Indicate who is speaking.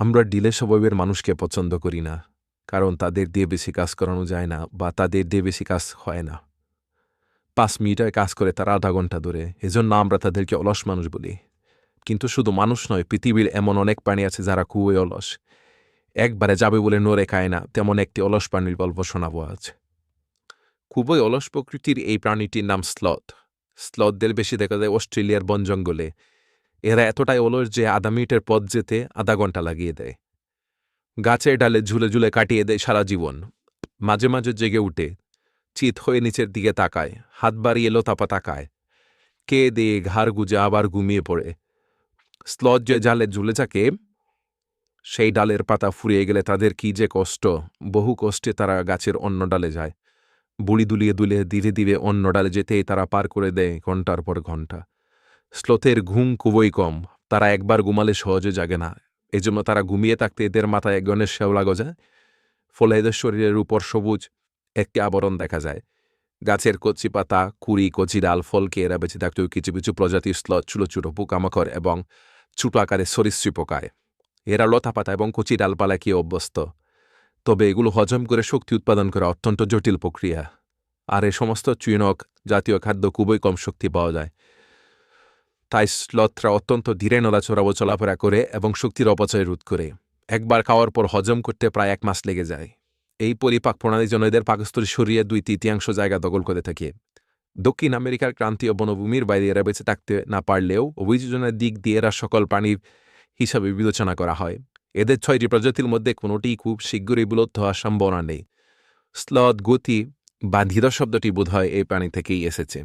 Speaker 1: আমরা ডিলে স্বভাবের মানুষকে পছন্দ করি না, কারণ তাদের দিয়ে বেশি কাজ করানো যায় না বা তাদের দিয়ে বেশি কাজ হয় না। পাঁচ মিনিটায় কাজ করে তারা আধা ঘণ্টা ধরে, এজন্য আমরা তাদেরকে অলস মানুষ বলি। কিন্তু শুধু মানুষ নয়, পৃথিবীর এমন অনেক প্রাণী আছে যারা খুবই অলস। একবারে যাবে বলে নড়ে খায় না, তেমন একটি অলস প্রাণীর গল্প শোনাবো আজ। খুবই অলস প্রকৃতির এই প্রাণীটির নাম স্লথ। স্লথদের বেশি দেখা যায় অস্ট্রেলিয়ার বন জঙ্গলে। এরা এতটাই অলস যে আধা মিনিটের পথ যেতে আধা ঘণ্টা লাগিয়ে দেয়। গাছের ডালে ঝুলে ঝুলে কাটিয়ে দেয় সারা জীবন। মাঝে মাঝে জেগে উঠে, চিত হয়ে নিচের দিকে তাকায়, হাত বাড়িয়ে লোতাপা তাকায়। কে দিয়ে ঘাড় গুজে আবার ঘুমিয়ে পড়ে। স্লজ যে জালে ঝুলে থাকে সেই ডালের পাতা ফুরিয়ে গেলে তাদের কি যে কষ্ট। বহু কষ্টে তারা গাছের অন্য ডালে যায়। বুড়ি দুলিয়ে দুলিয়ে ধীরে ধীরে অন্য ডালে যেতেই তারা পার করে দেয় ঘণ্টার পর ঘণ্টা। স্লোথের ঘুম খুবই কম। তারা একবার ঘুমালে সহজে জাগে না। এজন্য তারা ঘুমিয়ে থাকতে এদের মাথায় এক গণের শেওলা গজায়। ফলে এদের শরীরের উপর সবুজ একটি আবরণ দেখা যায়। গাছের কচি পাতা কুড়ি, কচি ডাল, ফলকে এরা বেঁচে থাকতেও কিছু কিছু প্রজাতির স্লথ ছোট ছোট পোকামাকড় এবং ছোট আকারে সরীসৃপ পোকায়। এরা লতা পাতা এবং কচি ডালপালায় কি অভ্যস্ত। তবে এগুলো হজম করে শক্তি উৎপাদন করা অত্যন্ত জটিল প্রক্রিয়া। আর এ সমস্ত চুইনক জাতীয় খাদ্য খুবই কম শক্তি পাওয়া যায়। তাই স্লথরা অত্যন্ত ধীরে নড়াচড়া ও চলাফেরা করে এবং শক্তির অপচয় রোধ করে। একবার খাওয়ার পর হজম করতে প্রায় এক মাস লেগে যায়। এই পরিপাক প্রণালীর জন্য এদের পাকস্থলী শরীরে দুই তৃতীয়াংশ জায়গা দখল করে থাকে। দক্ষিণ আমেরিকার ক্রান্তীয় বনভূমির বাইরে এরা বেঁচে থাকতে না পারলেও অভিযোজনের দিক দিয়ে এরা সকল প্রাণীর হিসাবে বিবেচনা করা হয়। এদের ছয়টি প্রজাতির মধ্যে কোনোটিই খুব শীঘ্রই বিলুপ্ত হওয়ার সম্ভাবনা নেই। স্লথ গতি বা ধীর শব্দটি বোধহয় এই প্রাণী থেকেই এসেছে।